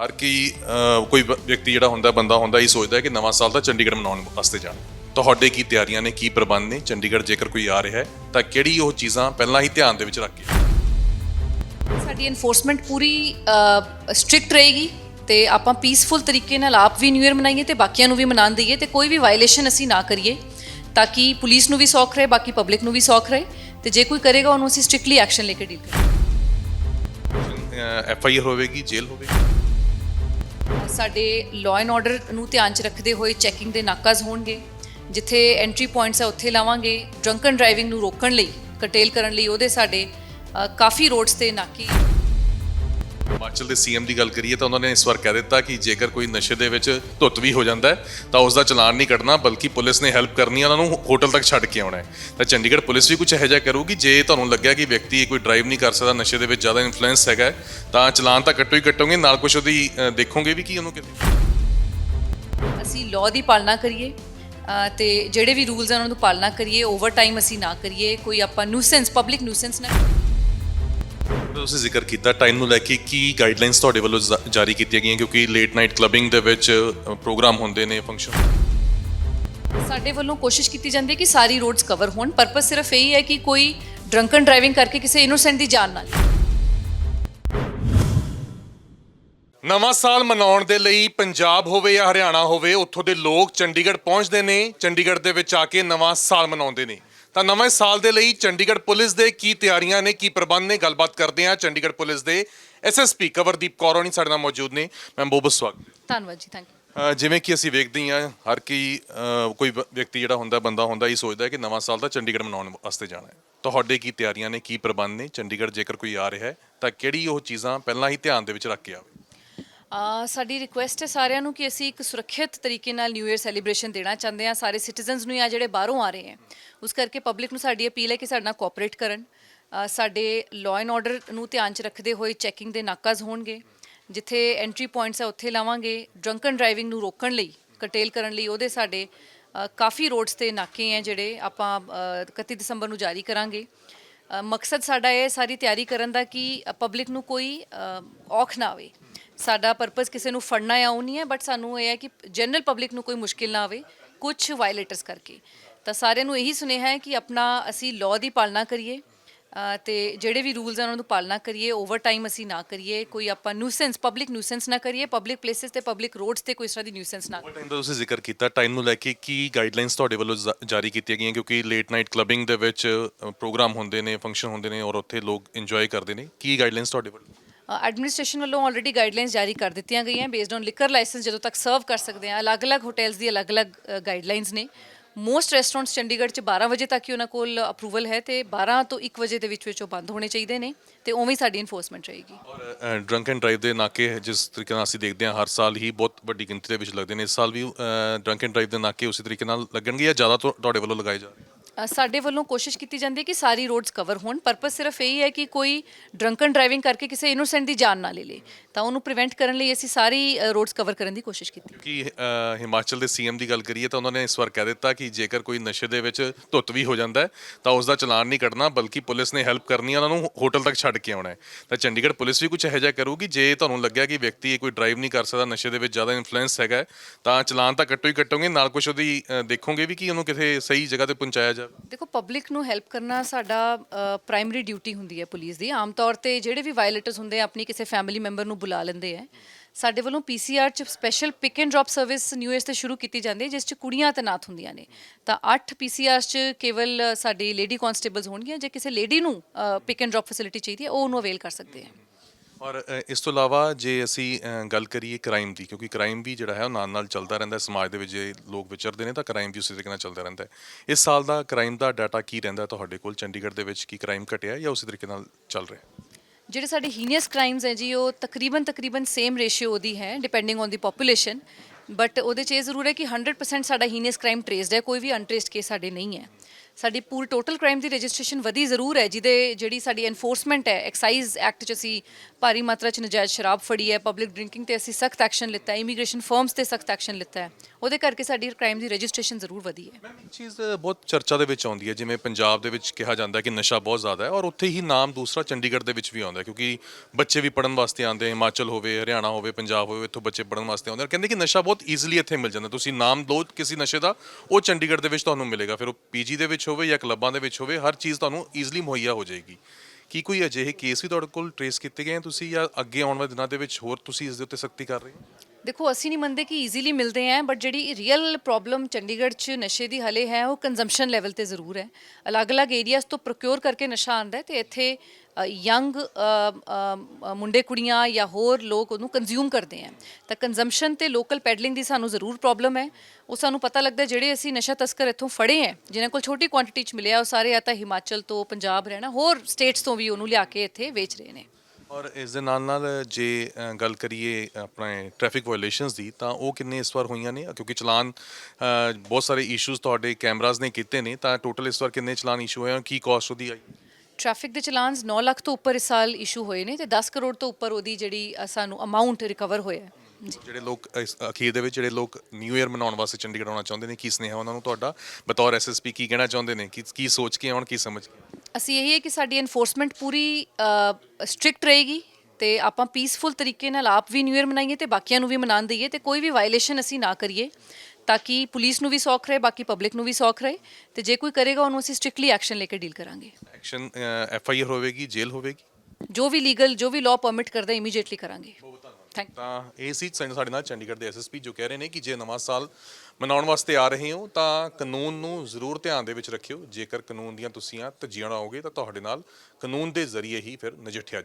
ਹਰ ਕੀ ਕੋਈ ਵਿਅਕਤੀ ਜਿਹੜਾ ਹੁੰਦਾ ਬੰਦਾ ਹੁੰਦਾ ਹੀ ਸੋਚਦਾ ਹੈ ਕਿ ਨਵਾਂ ਸਾਲ ਤਾਂ ਚੰਡੀਗੜ੍ਹ ਮਨਾਉਣ ਵਾਸਤੇ ਜਾਣਾ ਤੁਹਾਡੇ ਕੀ ਤਿਆਰੀਆਂ ਨੇ ਕੀ ਪ੍ਰਬੰਧ ਨੇ? ਚੰਡੀਗੜ੍ਹ ਜੇਕਰ ਕੋਈ ਆ ਰਿਹਾ ਹੈ ਤਾਂ ਕਿਹੜੀ ਉਹ ਚੀਜ਼ਾਂ ਪਹਿਲਾਂ ਹੀ ਧਿਆਨ ਦੇ ਵਿੱਚ ਰੱਖ ਕੇ? ਸਾਡੀ ਐਨਫੋਰਸਮੈਂਟ ਪੂਰੀ ਸਟ੍ਰਿਕਟ ਰਹੇਗੀ ਤੇ ਆਪਾਂ ਪੀਸਫੁਲ ਤਰੀਕੇ ਨਾਲ ਆਪ ਵੀ ਨਿਊ ਇਅਰ ਮਨਾਈਏ ਤੇ ਬਾਕੀਆਂ ਨੂੰ ਵੀ ਮਨਾਉਣ ਦਈਏ ਤੇ ਕੋਈ ਵੀ ਵਾਇਲੇਸ਼ਨ ਅਸੀਂ ਨਾ ਕਰੀਏ ਤਾਂ ਕਿ ਪੁਲਿਸ ਨੂੰ ਵੀ ਸੌਖ ਰਹੇ ਬਾਕੀ ਪਬਲਿਕ ਨੂੰ ਵੀ ਸੌਖ ਰਹੇ ਤੇ ਜੇ ਕੋਈ ਕਰੇਗਾ ਉਹਨੂੰ ਅਸੀਂ ਸਟ੍ਰਿਕਟਲੀ ਐਕਸ਼ਨ ਲੈ ਕੇ ਡੀਲ ਕਰਾਂਗੇ। ਐਫ ਆਈ ਆਰ ਹੋਵੇਗੀ ਜੇਲ੍ਹ ਹੋਵੇਗੀ? ਸਾਡੇ ਲਾਅ ਐਂਡ ਆਰਡਰ ਨੂੰ ਧਿਆਨ 'ਚ ਰੱਖਦੇ ਹੋਏ ਚੈਕਿੰਗ ਦੇ ਨਾਕਾਜ਼ ਹੋਣਗੇ, ਜਿੱਥੇ ਐਂਟਰੀ ਪੁਆਇੰਟਸ ਆ ਉੱਥੇ ਲਾਵਾਂਗੇ ਡਰੰਕਨ ਡਰਾਈਵਿੰਗ ਨੂੰ ਰੋਕਣ ਲਈ ਕਟੇਲ ਕਰਨ ਲਈ, ਉਹਦੇ ਸਾਡੇ ਕਾਫੀ ਰੋਡਸ ਤੇ ਨਾਕੀ ਹਿਮਾਚਲ ਦੇ ਸੀਐਮ ਦੀ ਗੱਲ ਕਰੀਏ ਤਾਂ ਉਹਨਾਂ ਨੇ ਇਸ ਵਾਰ ਕਹਿ ਦਿੱਤਾ ਕਿ ਜੇਕਰ ਕੋਈ ਨਸ਼ੇ ਦੇ ਵਿੱਚ ਧੁੱਤ ਵੀ ਹੋ ਜਾਂਦਾ ਹੈ ਤਾਂ ਉਸ ਦਾ ਚਲਾਨ ਨਹੀਂ ਕੱਟਣਾ ਬਲਕਿ ਪੁਲਿਸ ਨੇ ਹੈਲਪ ਕਰਨੀ ਹੈ ਉਹਨਾਂ ਨੂੰ ਹੋਟਲ ਤੱਕ ਛੱਡ ਕੇ ਆਉਣਾ ਹੈ। ਤਾਂ ਚੰਡੀਗੜ੍ਹ ਪੁਲਿਸ ਵੀ ਕੁਝ ਇਹੋ ਜਿਹਾ ਕਰੂਗੀ ਜੇ ਤੁਹਾਨੂੰ ਲੱਗਿਆ ਕਿ ਵਿਅਕਤੀ ਕੋਈ ਡਰਾਈਵ ਨਹੀਂ ਕਰ ਸਕਦਾ ਨਸ਼ੇ ਦੇ ਵਿੱਚ ਜ਼ਿਆਦਾ ਇਨਫਲੂਐਂਸ ਹੈਗਾ ਤਾਂ ਚਲਾਨ ਤਾਂ ਕੱਟੋ ਹੀ ਕੱਟੋਗੇ ਨਾਲ ਕੁਝ ਉਹਦੀ ਦੇਖੋਗੇ ਵੀ ਕਿ ਉਹਨੂੰ ਕਿਵੇਂ ਅਸੀਂ ਲਾਅ ਦੀ ਪਾਲਣਾ ਕਰੀਏ ਅ, ਤੇ ਜਿਹੜੇ ਵੀ ਰੂਲਸ ਹਨ ਉਹਨਾਂ ਨੂੰ ਪਾਲਣਾ ਕਰੀਏ ਓਵਰ ਟਾਈਮ ਅਸੀਂ ਨਾ ਕਰੀਏ ਕੋਈ ਆਪਾਂ ਨੂਸੈਂਸ ਪਬਲਿਕ ਨਿਊਸੈਂਸ ਨਾ ਤੁਸੀਂ ਜ਼ਿਕਰ ਕੀਤਾ ਟਾਈਮ ਨੂੰ ਲੈ ਕੇ ਕੀ ਗਾਈਡਲਾਈਨਸ ਤੁਹਾਡੇ ਵੱਲੋਂ ਜਾਰੀ ਕੀਤੀਆਂ ਗਈਆਂ ਕਿਉਂਕਿ ਲੇਟ ਨਾਈਟ ਕਲੱਬਿੰਗ ਦੇ ਵਿੱਚ ਪ੍ਰੋਗਰਾਮ ਹੁੰਦੇ ਨੇ ਫੰਕਸ਼ਨ ਸਾਡੇ ਵੱਲੋਂ ਕੋਸ਼ਿਸ਼ ਕੀਤੀ ਜਾਂਦੀ ਹੈ ਕਿ ਸਾਰੀ ਰੋਡਸ ਕਵਰ ਹੋਣ। ਪਰਪਸ ਸਿਰਫ ਇਹੀ ਹੈ ਕਿ ਕੋਈ ਡਰੰਕਨ ਡਰਾਈਵਿੰਗ ਕਰਕੇ ਕਿਸੇ ਇਨੋਸੈਂਟ ਦੀ ਜਾਨ ਨਾ ਜਾਏ ਨਵਾਂ ਸਾਲ ਮਨਾਉਣ ਦੇ ਲਈ ਪੰਜਾਬ ਹੋਵੇ ਜਾਂ ਹਰਿਆਣਾ ਹੋਵੇ ਉੱਥੋਂ ਦੇ ਲੋਕ ਚੰਡੀਗੜ੍ਹ ਪਹੁੰਚਦੇ ਨੇ। ਚੰਡੀਗੜ੍ਹ ਦੇ ਵਿੱਚ ਆ ਕੇ ਨਵਾਂ ਸਾਲ ਮਨਾਉਂਦੇ ਨੇ। ਤਾਂ ਨਵੇਂ ਸਾਲ ਦੇ ਲਈ ਚੰਡੀਗੜ੍ਹ ਪੁਲਿਸ ਦੇ ਕੀ ਤਿਆਰੀਆਂ ਨੇ ਕੀ ਪ੍ਰਬੰਧ ਨੇ? ਗੱਲਬਾਤ ਕਰਦੇ ਆ ਚੰਡੀਗੜ੍ਹ ਪੁਲਿਸ ਦੇ ਐਸਐਸਪੀ ਕਵਰਦੀਪ ਕੌਰ ਹੋਣੀ ਸਾਡੇ ਨਾਲ ਮੌਜੂਦ ਨੇ। ਮੈਂ ਬਹੁਤ ਬਹੁਤ ਸਵਾਗਤ। ਧੰਨਵਾਦ ਜੀ ਥੈਂਕ ਯੂ ਜਿਵੇਂ ਕਿ ਅਸੀਂ ਵੇਖਦੇ ਹਾਂ ਹਰ ਕੀ ਕੋਈ ਵਿਅਕਤੀ ਜਿਹੜਾ ਹੁੰਦਾ ਬੰਦਾ ਹੁੰਦਾ ਹੀ ਸੋਚਦਾ ਹੈ ਕਿ ਨਵਾਂ ਸਾਲ ਤਾਂ ਚੰਡੀਗੜ੍ਹ ਮਨਾਉਣ ਵਾਸਤੇ ਜਾਣਾ ਹੈ। ਤੁਹਾਡੇ ਕੀ ਤਿਆਰੀਆਂ ਨੇ ਕੀ ਪ੍ਰਬੰਧ ਨੇ? ਚੰਡੀਗੜ੍ਹ ਜੇਕਰ ਕੋਈ ਆ ਰਿਹਾ ਹੈ ਤਾਂ ਕਿਹੜੀ ਉਹ ਚੀਜ਼ਾਂ ਪਹਿਲਾਂ ਹੀ ਧਿਆਨ ਦੇ ਵਿੱਚ ਰੱਖ ਕੇ ਆਵੇ? ਆ ਸਾਡੀ ਰਿਕੁਐਸਟ ਹੈ ਸਾਰਿਆਂ ਨੂੰ ਕਿ ਅਸੀਂ ਇੱਕ ਸੁਰੱਖਿਅਤ ਤਰੀਕੇ ਨਾਲ ਨਿਊ ਇਅਰ ਸੈਲੀਬ੍ਰੇਸ਼ਨ ਦੇਣਾ ਚਾਹੁੰਦੇ ਹਾਂ। ਸਾਰੇ ਸਿਟੀਜ਼ਨਸ ਨੂੰ ਜਾਂ ਜਿਹੜੇ ਬਾਹਰੋਂ ਆ ਰਹੇ ਹੈ। ਉਸ ਕਰਕੇ ਪਬਲਿਕ ਨੂੰ ਸਾਡੀ ਅਪੀਲ ਹੈ ਕਿ ਸਾਡੇ ਨਾਲ ਕੋਆਪਰੇਟ ਕਰਨ। ਅ, ਸਾਡੇ ਲਾਅ ਐਂਡ ਆਰਡਰ ਨੂੰ ਧਿਆਨ 'ਚ ਰੱਖਦੇ ਹੋਏ ਚੈਕਿੰਗ ਦੇ ਨਾਕਾਜ਼ ਹੋਣਗੇ। ਜਿੱਥੇ ਐਂਟਰੀ ਪੁਆਇੰਟਸ ਹੈ ਉੱਥੇ ਲਾਵਾਂਗੇ। ਡਰੰਕਨ ਡਰਾਈਵਿੰਗ ਨੂੰ ਰੋਕਣ ਲਈ ਕਟੇਲ ਕਰਨ ਲਈ ਉਹਦੇ ਸਾਡੇ ਅ, ਕਾਫੀ ਰੋਡਸ ਤੇ ਨਾਕੇ ਹੈ ਜਿਹੜੇ ਆਪਾਂ ਅ, 31 ਦਸੰਬਰ ਨੂੰ ਜਾਰੀ ਕਰਾਂਗੇ। ਅ, ਮਕਸਦ ਸਾਡਾ ਇਹ ਸਾਰੀ ਤਿਆਰੀ ਕਰਨ ਦਾ ਕਿ ਪਬਲਿਕ ਨੂੰ ਕੋਈ ਅ, ਔਖ ਨਾ ਆਵੇ। ਸਾਡਾ ਪਰਪਸ ਕਿਸੇ ਨੂੰ ਫੜਨਾ ਜਾਂ ਉਹ ਨਹੀਂ ਹੈ ਬਟ ਸਾਨੂੰ ਇਹ ਹੈ ਕਿ ਜਨਰਲ ਪਬਲਿਕ ਨੂੰ ਕੋਈ ਮੁਸ਼ਕਿਲ ਨਾ ਆਵੇ ਕੁਝ ਵਾਇਲੇਟਰਸ ਕਰਕੇ। ਤਾਂ ਸਾਰਿਆਂ ਨੂੰ ਇਹੀ ਸੁਨੇਹਾ ਹੈ ਕਿ ਆਪਣਾ ਅਸੀਂ ਲਾਅ ਦੀ ਪਾਲਣਾ ਕਰੀਏ ਅ, ਤੇ ਜਿਹੜੇ ਵੀ ਰੂਲਸ ਆ ਉਹਨਾਂ ਨੂੰ ਪਾਲਣਾ ਕਰੀਏ ਓਵਰ ਟਾਈਮ ਅਸੀਂ ਨਾ ਕਰੀਏ ਕੋਈ ਆਪਾਂ ਨਿਊਸੈਂਸ ਪਬਲਿਕ ਨਿਊਸੈਂਸ ਨਾ ਕਰੀਏ ਪਬਲਿਕ ਪਲੇਸਿਸ ਤੇ ਪਬਲਿਕ ਰੋਡਸ ਤੇ ਕੋਈ ਇਸ ਤਰ੍ਹਾਂ ਦੀ ਨਿਊਸੈਂਸ ਨਾ ਕਰੀਏ। ਤੁਸੀਂ ਜ਼ਿਕਰ ਕੀਤਾ ਟਾਈਮ ਨੂੰ ਲੈ ਕੇ ਕੀ ਗਾਈਡਲਾਈਨਸ ਤੁਹਾਡੇ ਵੱਲੋਂ ਜ਼- ਜਾਰੀ ਕੀਤੀਆਂ ਗਈਆਂ? ਕਿਉਂਕਿ ਲੇਟ ਨਾਈਟ ਕਲੱਬਿੰਗ ਦੇ ਵਿੱਚ ਪ੍ਰੋਗਰਾਮ ਹੁੰਦੇ ਨੇ ਫੰਕਸ਼ਨ ਹੁੰਦੇ ਨੇ ਔਰ ਉੱਥੇ ਲੋਕ ਇੰਜੋਏ ਕਰਦੇ ਨੇ। ਕੀ ਗਾਈਡਲਾਈਨਸ ਤੁਹਾਡੇ ਵੱਲੋਂ? ਐਡਮਿਨਿਸਟ੍ਰੇਸ਼ਨ ਵੱਲੋਂ ਆਲਰੇਡੀ ਗਾਈਡਲਾਈਨਸ ਜਾਰੀ ਕਰ ਦਿੱਤੀਆਂ ਗਈਆਂ ਬੇਸਡ ਔਨ ਲਿਕਰ ਲਾਇਸੈਂਸ ਜਦੋਂ ਤੱਕ ਸਰਵ ਕਰ ਸਕਦੇ ਆ ਅਲੱਗ-ਅਲੱਗ ਹੋਟਲਸ ਦੀ ਅਲੱਗ-ਅਲੱਗ ਗਾਈਡਲਾਈਨਸ ਨੇ। ਮੋਸਟ ਰੈਸਟੋਰੈਂਟਸ ਚੰਡੀਗੜ੍ਹ 'ਚ 12 ਵਜੇ ਤੱਕ ਹੀ ਉਹਨਾਂ ਕੋਲ ਅਪਰੂਵਲ ਹੈ ਤੇ 12 ਤੋਂ 1 ਵਜੇ ਦੇ ਵਿੱਚ ਵਿੱਚ ਉਹ ਬੰਦ ਹੋਣੇ ਚਾਹੀਦੇ ਨੇ ਤੇ ਉਵੇਂ ਹੀ ਸਾਡੀ ਇਨਫੋਰਸਮੈਂਟ ਰਹੇਗੀ। ਔਰ ਡਰੰਕ ਐਂਡ ਡਰਾਈਵ ਦੇ ਨਾਕੇ ਜਿਸ ਤਰੀਕੇ ਨਾਲ ਅਸੀਂ ਦੇਖਦੇ ਹਾਂ ਹਰ ਸਾਲ ਹੀ ਬਹੁਤ ਵੱਡੀ ਗਿਣਤੀ ਦੇ ਵਿੱਚ ਲੱਗਦੇ ਨੇ। ਇਸ ਸਾਲ ਵੀ ਡਰੰਕ ਐਂਡ ਡਰਾਈਵ ਦੇ ਨਾਕੇ ਉਸੇ ਤਰੀਕੇ ਨਾਲ ਲੱਗਣਗੇ ਜਾਂ ਜ਼ਿਆਦਾ ਤੁਹਾ- ਤੁਹਾਡੇ ਵੱਲੋਂ ਲਗਾਏ ਜਾ ਰਹੇ ਅ, ਸਾਡੇ ਵੱਲੋਂ ਕੋਸ਼ਿਸ਼ ਕੀਤੀ ਜਾਂਦੀ ਹੈ ਕਿ ਸਾਰੀ ਰੋਡਸ ਕਵਰ ਹੋਣ। ਪਰਪਸ ਸਿਰਫ ਇਹੀ ਹੈ ਕਿ ਕੋਈ ਡਰੰਕਨ ਡਰਾਈਵਿੰਗ ਕਰਕੇ ਕਿਸੇ ਇਨੋਸੈਂਟ ਦੀ ਜਾਨ ਨਾ ਲੈ ਲੇ। ਤਾਂ ਉਹਨੂੰ ਪ੍ਰੀਵੈਂਟ ਕਰਨ ਲਈ ਅਸੀਂ ਸਾਰੀ ਰੋਡਸ ਕਵਰ ਕਰਨ ਦੀ ਕੋਸ਼ਿਸ਼ ਕੀਤੀ। ਕਿ ਅ, ਹਿਮਾਚਲ ਦੇ ਸੀਐਮ ਦੀ ਗੱਲ ਕਰੀਏ ਤਾਂ ਉਹਨਾਂ ਨੇ ਇਸ ਵਾਰ ਕਹਿ ਦਿੱਤਾ ਕਿ ਜੇਕਰ ਕੋਈ ਨਸ਼ੇ ਦੇ ਵਿੱਚ ਧੁੱਤ ਵੀ ਹੋ ਜਾਂਦਾ ਹੈ ਤਾਂ ਉਸ ਦਾ ਚਲਾਨ ਨਹੀਂ ਕੱਢਣਾ ਬਲਕਿ ਪੁਲਿਸ ਨੇ ਹੈਲਪ ਕਰਨੀ ਹੈ ਉਹਨਾਂ ਨੂੰ ਹੋਟਲ ਤੱਕ ਛੱਡ ਕੇ ਆਉਣਾ ਹੈ। ਤਾਂ ਚੰਡੀਗੜ੍ਹ ਪੁਲਿਸ ਵੀ ਕੁਝ ਇਹੋ ਜਿਹਾ ਕਰੂਗੀ ਜੇ ਤੁਹਾਨੂੰ ਲੱਗਿਆ ਕਿ ਵਿਅਕਤੀ ਕੋਈ ਡਰਾਈਵ ਨਹੀਂ ਕਰ ਸਕਦਾ ਨਸ਼ੇ ਦੇ ਵਿੱਚ ਜ਼ਿਆਦਾ ਇਨਫਲੂਐਂਸ ਹੈਗਾ ਹੈ, ਤਾਂ ਚਲਾਨ ਤਾਂ ਕੱਟੋ ਹੀ ਕੱਟੋਗੇ ਨਾਲ ਕੁਝ ਉਹਦੀ ਅ, ਦੇਖੋਗੇ ਵੀ ਕਿ ਉਹਨੂੰ ਕਿਤੇ ਸਹੀ ਜਗ੍ਹਾ ਤੇ ਪਹੁੰਚਾਇਆ ਜਾਵੇ। ਦੇਖੋ ਪਬਲਿਕ ਨੂੰ ਹੈਲਪ ਕਰਨਾ ਸਾਡਾ ਪ੍ਰਾਇਮਰੀ ਡਿਊਟੀ ਹੁੰਦੀ ਹੈ ਪੁਲਿਸ ਦੀ। ਆਮ ਤੌਰ ਤੇ ਜਿਹੜੇ ਵੀ ਵਾਇਲੇਟਰਸ ਹੁੰਦੇ ਆ, ਆਪਣੀ ਕਿਸੇ ਫੈਮਿਲੀ ਮੈਂਬਰ ਨੂੰ ਬੁਲਾ ਲੈਂਦੇ ਆ। ਸਾਡੇ ਵੱਲੋਂ ਪੀਸੀਆਰ ਚ special pick and drop service new years ਤੇ ਸ਼ੁਰੂ ਕੀਤੀ ਜਾਂਦੀ ਹੈ, ਜਿਸ ਚ ਕੁੜੀਆਂ ਤੈਨਾਤ ਹੁੰਦੀਆਂ ਨੇ। ਤਾਂ 8 ਪੀਸੀਆਰਸ ਚ ਕੇਵਲ ਸਾਡੀ ਲੇਡੀ ਕਨਸਟੇਬਲਸ ਹੋਣਗੀਆਂ। ਜੇ ਕਿਸੇ ਲੇਡੀ ਨੂੰ ਪਿਕ ਐਂਡ ਡ੍ਰੌਪ ਫੈਸਿਲਿਟੀ ਚਾਹੀਦੀ ਹੈ, ਉਹ ਉਹਨੂੰ ਅਵੇਲ ਕਰ ਸਕਦੇ ਆ। ਔਰ ਇਸ ਤੋਂ ਇਲਾਵਾ ਜੇ ਅਸੀਂ ਗੱਲ ਕਰੀਏ ਕ੍ਰਾਈਮ ਦੀ, ਕਿਉਂਕਿ ਕ੍ਰਾਈਮ ਵੀ ਜਿਹੜਾ ਹੈ ਉਹ ਨਾਲ ਨਾਲ ਚੱਲਦਾ ਰਹਿੰਦਾ ਹੈ, ਸਮਾਜ ਦੇ ਵਿੱਚ ਜੇ ਲੋਕ ਵਿਚਰਦੇ ਨੇ ਤਾਂ ਕ੍ਰਾਈਮ ਵੀ ਉਸੇ ਤਰੀਕੇ ਨਾਲ ਚੱਲਦਾ ਰਹਿੰਦਾ ਹੈ। ਇਸ ਸਾਲ ਦਾ ਕ੍ਰਾਈਮ ਦਾ ਡਾਟਾ ਕੀ ਰਹਿੰਦਾ ਤੁਹਾਡੇ ਕੋਲ? ਚੰਡੀਗੜ੍ਹ ਦੇ ਵਿੱਚ ਕੀ ਕ੍ਰਾਈਮ ਘਟਿਆ ਜਾਂ ਉਸੇ ਤਰੀਕੇ ਨਾਲ ਚੱਲ ਰਿਹਾ ਜਿਹੜੇ ਸਾਡੇ ਹੀਨੀਅਸ ਕ੍ਰਾਈਮਸ ਹੈ ਜੀ, ਉਹ ਤਕਰੀਬਨ ਤਕਰੀਬਨ ਸੇਮ ਰੇਸ਼ੀਓ ਉਹਦੀ ਹੈ depending on the population but ਉਹਦੇ 'ਚ ਇਹ ਜ਼ਰੂਰ ਹੈ ਕਿ 100% ਸਾਡਾ ਹੀਨੀਅਸ ਕ੍ਰਾਈਮ ਟ੍ਰੇਸਡ ਹੈ, ਕੋਈ ਵੀ ਅਨਟ੍ਰੇਸਡ ਕੇਸ ਸਾਡੇ ਨਹੀਂ ਹੈ। ਸਾਡੀ ਪੂਰੀ ਟੋਟਲ ਕ੍ਰਾਈਮ ਦੀ ਰਜਿਸਟ੍ਰੇਸ਼ਨ ਵਧੀ ਜ਼ਰੂਰ ਹੈ, ਜਿਹਦੇ ਜਿਹੜੀ ਸਾਡੀ ਐਨਫੋਰਸਮੈਂਟ ਹੈ ਐਕਸਾਈਜ਼ ਐਕਟ 'ਚ ਅਸੀਂ ਭਾਰੀ ਮਾਤਰਾ 'ਚ ਨਜਾਇਜ਼ ਸ਼ਰਾਬ ਫੜੀ ਹੈ ਪਬਲਿਕ ਡਰਿੰਕਿੰਗ ਤੇ ਅਸੀਂ ਸਖਤ ਐਕਸ਼ਨ ਲਿੱਤਾ ਹੈ ਇਮੀਗ੍ਰੇਸ਼ਨ ਫਰਮਸ ਤੇ ਸਖਤ ਐਕਸ਼ਨ ਲਿੱਤਾ ਹੈ, ਉਹਦੇ ਕਰਕੇ ਸਾਡੀ ਕ੍ਰਾਈਮ ਦੀ ਰਜਿਸਟ੍ਰੇਸ਼ਨ ਜ਼ਰੂਰ ਵਧੀ ਹੈ। ਮੈਮ ਇੱਕ ਚੀਜ਼ ਬਹੁਤ ਚਰਚਾ ਦੇ ਵਿੱਚ ਆਉਂਦੀ ਹੈ, ਜਿਵੇਂ ਪੰਜਾਬ ਦੇ ਵਿੱਚ ਕਿਹਾ ਜਾਂਦਾ ਕਿ ਨਸ਼ਾ ਬਹੁਤ ਜ਼ਿਆਦਾ ਹੈ ਔਰ ਉੱਥੇ ਹੀ ਨਾਮ ਦੂਸਰਾ ਚੰਡੀਗੜ੍ਹ ਦੇ ਵਿੱਚ ਵੀ ਆਉਂਦਾ ਹੈ, ਕਿਉਂਕਿ ਬੱਚੇ ਵੀ ਪੜਨ ਵਾਸਤੇ ਆਉਂਦੇ ਹਿਮਾਚਲ ਹੋਵੇ, ਹਰਿਆਣਾ ਹੋਵੇ, ਪੰਜਾਬ ਹੋਵੇ ਇੱਥੋਂ ਬੱਚੇ ਪੜਨ ਵਾਸਤੇ ਆਉਂਦੇ ਨੇ ਕਹਿੰਦੇ ਕਿ ਨਸ਼ਾ ਬਹੁਤ ਈਜ਼ੀਲੀ ਇੱਥੇ ਮਿਲ ਜਾਂਦਾ, ਤੁਸੀਂ ਨਾਮ ਲਓ ਕਿਸੇ ਨਸ਼ੇ ਦਾ, ਉਹ ਚੰਡੀਗੜ੍ਹ ਦੇ ਵਿੱਚ ਤੁਹਾਨੂੰ ਮਿਲੇਗਾ, ਫਿਰ ਉਹ ਪੀਜੀ ਦੇ ਵਿੱਚ ਹੋਵੇ ਜਾਂ ਕਲੱਬਾਂ ਦੇ ਵਿੱਚ ਹੋਵੇ, ਹਰ ਚੀਜ਼ ਤੁਹਾਨੂੰ ਈਜ਼ੀਲੀ ਮੁਹੱਈਆ ਹੋ ਜਾਏਗੀ। ਕੀ ਕੋਈ ਅਜਿਹੇ ਕੇਸ ਵੀ ਤੁਹਾਡੇ ਕੋਲ ਟਰੇਸ ਕੀਤੇ ਗਏ ਹਨ ਤੁਸੀਂ ਜਾਂ ਅੱਗੇ ਆਉਣ ਵਾਲੇ ਦਿਨਾਂ ਦੇ ਵਿੱਚ ਹੋਰ ਤੁਸੀਂ ਇਸ ਦੇ ਉੱਤੇ ਸਖਤੀ ਕਰ ਰਹੇ ਹੋ? ਦੇਖੋ, ਅਸੀਂ ਨਹੀਂ ਮੰਨਦੇ ਕਿ ਈਜ਼ੀਲੀ ਮਿਲਦੇ ਹੈ ਬਟ ਜਿਹੜੀ ਰੀਅਲ ਪ੍ਰੋਬਲਮ ਚੰਡੀਗੜ੍ਹ 'ਚ ਨਸ਼ੇ ਦੀ ਹਲੇ ਹੈ, ਉਹ ਕੰਜ਼ੰਪਸ਼ਨ ਲੈਵਲ ਤੇ ਜ਼ਰੂਰ ਹੈ। ਅਲੱਗ-ਅਲੱਗ ਏਰੀਆਜ਼ ਤੋਂ ਪ੍ਰੋਕਿਓਰ ਕਰਕੇ ਨਸ਼ਾ ਆਂਦਾ ਹੈ ਤੇ ਇੱਥੇ ਯੰਗ ਮੁੰਡੇ ਕੁੜੀਆਂ ਜਾਂ ਹੋਰ ਲੋਕ ਉਹਨੂੰ ਕੰਜ਼ਿਊਮ ਕਰਦੇ ਆ ਤਾਂ ਕੰਜ਼ੰਪਸ਼ਨ ਤੇ ਲੋਕਲ ਪੈਡਲਿੰਗ ਦੀ ਸਾਨੂੰ ਜ਼ਰੂਰ ਪ੍ਰੋਬਲਮ ਹੈ। ਉਹ ਸਾਨੂੰ ਪਤਾ ਲੱਗਦਾ ਜਿਹੜੇ ਅਸੀਂ ਨਸ਼ਾ ਤਸਕਰ ਇੱਥੋਂ ਫੜੇ ਹੈ ਜਿਨ੍ਹਾਂ ਕੋਲ ਛੋਟੀ ਕੁਆਂਟੀਟੀ 'ਚ ਮਿਲਿਆ, ਉਹ ਸਾਰੇ ਆ ਤਾਂ ਹਿਮਾਚਲ ਤੋਂ, ਪੰਜਾਬ ਰਹਿਣਾ, ਹੋਰ ਸਟੇਟਸ ਤੋਂ ਵੀ ਉਹਨੂੰ ਲਿਆ ਕੇ ਇੱਥੇ ਵੇਚ ਰਹੇ ਨੇ। ਔਰ ਇਸ ਦੇ ਨਾਲ ਨਾਲ ਜੇ ਅ, ਗੱਲ ਕਰੀਏ ਆਪਣੇ ਟ੍ਰੈਫਿਕ ਵਾਇਓਲੇਸ਼ਨਸ ਦੀ ਤਾਂ ਉਹ ਕਿੰਨੇ ਇਸ ਵਾਰ ਹੋਈਆਂ ਨੇ? ਕਿਉਂਕਿ ਚਲਾਨ ਅ, ਬਹੁਤ ਸਾਰੇ ਇਸ਼ੂਜ਼ ਤੁਹਾਡੇ ਕੈਮਰਾਜ਼ ਨੇ ਕੀਤੇ ਨੇ ਤਾਂ ਟੋਟਲ ਇਸ ਵਾਰ ਕਿੰਨੇ ਚਲਾਨ ਇਸ਼ੂ ਹੋਏ ਹਨ ਕੀ ਕਾਸਟ ਉਹਦੀ ਆਈ? ਟ੍ਰੈਫਿਕ ਦੇ ਚਲਾਨਸ 9 ਲੱਖ ਤੋਂ ਉੱਪਰ ਇਸ ਸਾਲ ਇਸ਼ੂ ਹੋਏ ਨੇ ਤੇ 10 ਕਰੋੜ ਤੋਂ ਉੱਪਰ ਉਹਦੀ ਜਿਹੜੀ ਅ, ਸਾਨੂੰ ਅਮਾਉਂਟ ਰਿਕਵਰ ਹੋਇਆ ਹੈ। ਜਿਹੜੇ ਲੋਕ ਇਸ ਅਖੀਰ ਦੇ ਵਿੱਚ ਜਿਹੜੇ ਲੋਕ ਨਿਊ ਇਅਰ ਮਨਾਉਣ ਵਾਸਤੇ ਚੰਡੀਗੜ੍ਹ ਆਉਣਾ ਚਾਹੁੰਦੇ ਨੇ ਕੀ ਸੁਨੇਹਾ ਉਹਨਾਂ ਨੂੰ ਤੁਹਾਡਾ? ਬਤੌਰ ਐਸਐਸਪੀ ਕੀ ਕਹਿਣਾ ਚਾਹੁੰਦੇ ਨੇ? ਕੀ ਕੀ ਸੋਚ ਕੇ ਆਉਣ ਕੀ ਸਮਝ ਕੇ ਅਸੀਂ ਇਹੀ ਹੈ ਕਿ ਸਾਡੀ ਐਨਫੋਰਸਮੈਂਟ ਪੂਰੀ ਸਟ੍ਰਿਕਟ ਰਹੇਗੀ ਤੇ ਆਪਾਂ ਪੀਸਫੁਲ ਤਰੀਕੇ ਨਾਲ ਆਪ ਵੀ ਨਿਊ ਇਅਰ ਮਨਾਈਏ ਤੇ ਬਾਕੀਆਂ ਨੂੰ ਵੀ ਮਨਾਉਣ ਦਈਏ ਤੇ ਕੋਈ ਵੀ ਵਾਇਲੇਸ਼ਨ ਅਸੀਂ ਨਾ ਕਰੀਏ ਤਾਂ ਕਿ ਪੁਲਿਸ ਨੂੰ ਵੀ ਸੌਖ ਰਹੇ ਬਾਕੀ ਪਬਲਿਕ ਨੂੰ ਵੀ ਸੌਖ ਰਹੇ ਤੇ ਜੇ ਕੋਈ ਕਰੇਗਾ ਉਹਨੂੰ ਅਸੀਂ ਸਟ੍ਰਿਕਟਲੀ ਐਕਸ਼ਨ ਲੈ ਕੇ ਡੀਲ ਕਰਾਂਗੇ। ਐਕਸ਼ਨ ਐਫ ਆਈ ਆਰ ਹੋਵੇਗੀ ਜੇਲ੍ਹ ਹੋਵੇਗੀ? ਜੋ ਵੀ ਲੀਗਲ ਜੋ ਵੀ ਲਾਅ ਪਰਮਿਟ ਕਰਦਾ ਇਮੀਡੀਏਟਲੀ ਕਰਾਂਗੇ। ਥੈਂਕ ਤਾਂ ਇਹ ਸੀ ਸਾਡੇ ਸਾਡੇ ਨਾਲ ਚੰਡੀਗੜ੍ਹ ਦੇ ਐਸਐਸਪੀ ਜੋ ਕਹਿ ਰਹੇ ਨੇ ਕਿ ਜੇ ਨਵਾਂ ਸਾਲ ਮਨਾਉਣ ਵਾਸਤੇ ਆ ਰਹੇ ਹੋ, ਤਾਂ ਕਾਨੂੰਨ ਨੂੰ ਜ਼ਰੂਰ ਧਿਆਨ ਦੇ ਵਿੱਚ ਰੱਖਿਓ। ਜੇਕਰ ਕਾਨੂੰਨ ਦੀਆਂ ਤੁਸੀਂ ਧੱਜੀਆਂ ਆਓਗੇ, ਤਾਂ ਤੁਹਾਡੇ ਨਾਲ ਕਾਨੂੰਨ ਦੇ ਜ਼ਰੀਏ ਹੀ ਫਿਰ ਨਜਿੱਠਿਆ ਜਾਵੇ